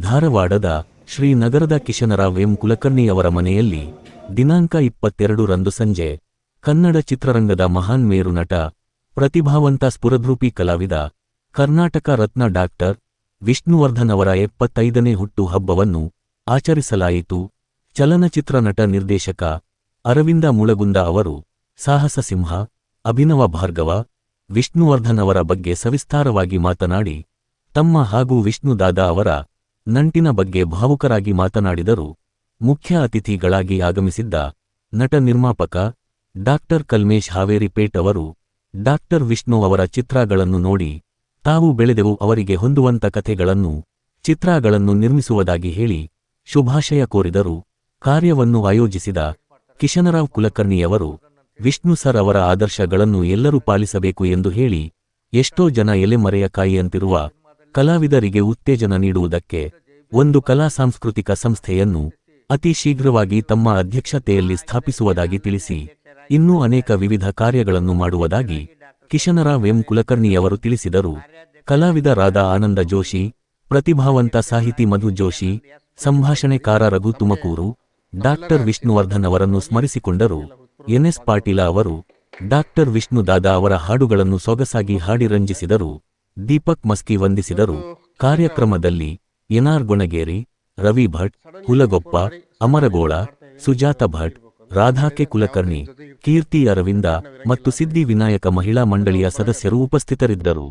ಧಾರವಾಡದ ಶ್ರೀನಗರದ ಕಿಶನರಾವ್ ಎಂ ಕುಲಕರ್ಣಿಯವರ ಮನೆಯಲ್ಲಿ ದಿನಾಂಕ ಇಪ್ಪತ್ತೆರಡು ರಂದು ಸಂಜೆ ಕನ್ನಡ ಚಿತ್ರರಂಗದ ಮಹಾನ್ ಮೇರು ನಟ, ಪ್ರತಿಭಾವಂತ ಸ್ಫುರದ್ರೂಪಿ ಕಲಾವಿದ, ಕರ್ನಾಟಕ ರತ್ನ ಡಾಕ್ಟರ್ ವಿಷ್ಣುವರ್ಧನ್ ಅವರ ಎಪ್ಪತ್ತೈದನೇ ಹುಟ್ಟು ಹಬ್ಬವನ್ನು ಆಚರಿಸಲಾಯಿತು. ಚಲನಚಿತ್ರ ನಟ ನಿರ್ದೇಶಕ ಅರವಿಂದ ಮುಳಗುಂದ ಅವರು ಸಾಹಸ ಸಿಂಹ, ಅಭಿನವ ಭಾರ್ಗವ, ವಿಷ್ಣುವರ್ಧನ್ ಅವರ ಬಗ್ಗೆ ಸವಿಸ್ತಾರವಾಗಿ ಮಾತನಾಡಿ, ತಮ್ಮ ಹಾಗೂ ವಿಷ್ಣುದಾದ ಅವರ ನಂಟಿನ ಬಗ್ಗೆ ಭಾವುಕರಾಗಿ ಮಾತನಾಡಿದರು ಮುಖ್ಯ ಅತಿಥಿಗಳಾಗಿ ಆಗಮಿಸಿದ್ದ ನಟ ನಿರ್ಮಾಪಕ ಡಾಕ್ಟರ್ ಕಲ್ಮೇಶ್ ಹಾವೇರಿಪೇಟ್ ಅವರು ಡಾಕ್ಟರ್ ವಿಷ್ಣು ಅವರ ಚಿತ್ರಗಳನ್ನು ನೋಡಿ ತಾವು ಬೆಳೆದೆವು ಅವರಿಗೆ ಹೊಂದುವಂತ ಕಥೆಗಳನ್ನು, ಚಿತ್ರಗಳನ್ನು ನಿರ್ಮಿಸುವುದಾಗಿ ಹೇಳಿ ಶುಭಾಶಯ ಕೋರಿದರು. ಕಾರ್ಯವನ್ನು ಆಯೋಜಿಸಿದ ಕಿಶನರಾವ್ ಕುಲಕರ್ಣಿಯವರು ವಿಷ್ಣು ಸರ್ ಅವರ ಆದರ್ಶಗಳನ್ನು ಎಲ್ಲರೂ ಪಾಲಿಸಬೇಕು ಎಂದು ಹೇಳಿ ಎಷ್ಟೋ ಜನ ಎಲೆಮರೆಯ ಕಾಯಿಯಂತಿರುವ ಕಲಾವಿದರಿಗೆ ಉತ್ತೇಜನ ನೀಡುವುದಕ್ಕೆ ಒಂದು ಕಲಾ ಸಾಂಸ್ಕೃತಿಕ ಸಂಸ್ಥೆಯನ್ನು ಅತಿ ಶೀಘ್ರವಾಗಿ ತಮ್ಮ ಅಧ್ಯಕ್ಷತೆಯಲ್ಲಿ ಸ್ಥಾಪಿಸುವುದಾಗಿ ತಿಳಿಸಿ, ಇನ್ನೂ ಅನೇಕ ವಿವಿಧ ಕಾರ್ಯಗಳನ್ನು ಮಾಡುವುದಾಗಿ ಕಿಶನರಾವ್ ಎಂ ಕುಲಕರ್ಣಿಯವರು ತಿಳಿಸಿದರು. ಕಲಾವಿದರಾದ ಆನಂದ ಜೋಶಿ, ಪ್ರತಿಭಾವಂತ ಸಾಹಿತಿ ಮಧು ಜೋಶಿ, ಸಂಭಾಷಣೆಕಾರ ರಘು ತುಮಕೂರು ಡಾಕ್ಟರ್ ವಿಷ್ಣುವರ್ಧನ್ ಅವರನ್ನು ಸ್ಮರಿಸಿಕೊಂಡರು. ಎನ್ಎಸ್ ಪಾಟೀಲ ಅವರು ಡಾಕ್ಟರ್ ವಿಷ್ಣು ದಾದಾ ಅವರ ಹಾಡುಗಳನ್ನು ಸೊಗಸಾಗಿ ಹಾಡಿ ರಂಜಿಸಿದರು. ದೀಪಕ್ ಮಸ್ಕಿ ವಂದಿಸಿದರು. ಕಾರ್ಯಕ್ರಮದಲ್ಲಿ ಎನ್ಆರ್ ಗೊಣಗೇರಿ, ರವಿ ಭಟ್, ಹುಲಗೊಪ್ಪ, ಅಮರಗೋಳ, ಸುಜಾತ ಭಟ್, ರಾಧಾಕೆ ಕುಲಕರ್ಣಿ, ಕೀರ್ತಿ ಅರವಿಂದ ಮತ್ತು ಸಿದ್ದಿ ವಿನಾಯಕ ಮಹಿಳಾ ಮಂಡಳಿಯ ಸದಸ್ಯರು ಉಪಸ್ಥಿತರಿದ್ದರು.